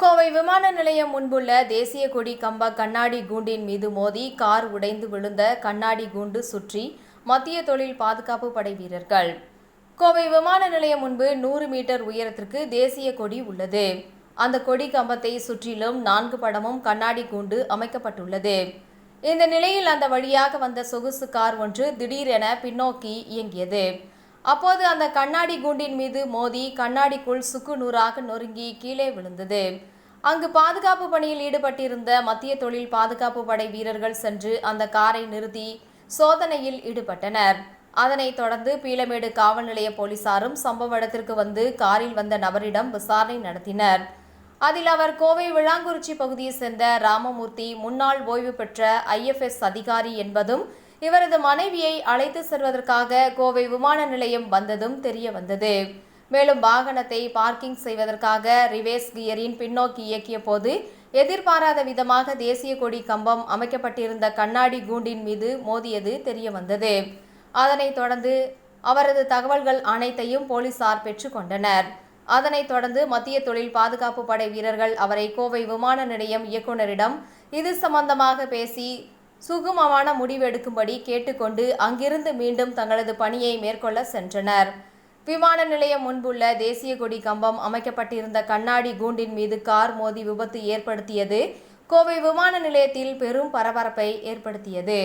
கோவை விமான நிலையம் முன்புள்ள தேசிய கொடி கம்ப கண்ணாடி கூண்டின் மீது மோதி கார் உடைந்து விழுந்த கண்ணாடி கூண்டு சுற்றி மத்திய தொழில் பாதுகாப்பு படை வீரர்கள். கோவை விமான நிலையம் முன்பு நூறு மீட்டர் உயரத்திற்கு தேசிய கொடி உள்ளது. அந்த கொடி கம்பத்தை சுற்றிலும் நான்கு படமும் கண்ணாடி கூண்டு அமைக்கப்பட்டுள்ளது. இந்த நிலையில் அந்த வழியாக வந்த சொகுசு கார் ஒன்று திடீரென பின்னோக்கி இயங்கியது. அப்போது அந்த கண்ணாடி கூண்டின் மீது மோதி கண்ணாடிக்குள் சுக்கு நூறாக நொறுங்கி கீழே விழுந்தது. அங்கு பாதுகாப்பு பணியில் ஈடுபட்டிருந்த மத்திய தொழில் பாதுகாப்பு படை வீரர்கள் சென்று அந்த காரை நிறுத்தி சோதனையில் ஈடுபட்டனர். அதனைத் தொடர்ந்து பீலமேடு காவல் நிலைய போலீசாரும் சம்பவ இடத்திற்கு வந்து காரில் வந்த நபரிடம் விசாரணை நடத்தினர். அதில் அவர் கோவை விளாங்குறிச்சி பகுதியைச் சேர்ந்த ராமமூர்த்தி முன்னாள் ஓய்வு பெற்ற ஐஎஃப்எஸ் அதிகாரி என்பதும் இவரது மனைவியை அழைத்து செல்வதற்காக கோவை விமான நிலையம் வந்ததும் தெரிய வந்தது. மேலும் வாகனத்தை பார்க்கிங் செய்வதற்காக ரிவேஸ் கியரின் பின்னோக்கி இயக்கிய போது எதிர்பாராத விதமாக தேசிய கொடி கம்பம் அமைக்கப்பட்டிருந்த கண்ணாடி கூண்டின் மீது மோதியது தெரிய வந்தது. அதனைத் தொடர்ந்து அவரது தகவல்கள் அனைத்தையும் போலீசார் பெற்றுக்கொண்டனர் அதனைத் தொடர்ந்து மத்திய தொழில் பாதுகாப்பு படை வீரர்கள் அவரை கோவை விமான நிலையம் இயக்குநரிடம் இது சம்பந்தமாக பேசி சுகுமமான முடிவெடுக்கும்படி கேட்டுக்கொண்டு அங்கிருந்து மீண்டும் தங்களது பணியை மேற்கொள்ள சென்றனர். விமான நிலையம் முன்புள்ள தேசிய கொடி கம்பம் அமைக்கப்பட்டிருந்த கண்ணாடி கூண்டின் மீது கார் மோதி விபத்து ஏற்படுத்தியது. கோவை விமான நிலையத்தில் பெரும் பரபரப்பை ஏற்படுத்தியது.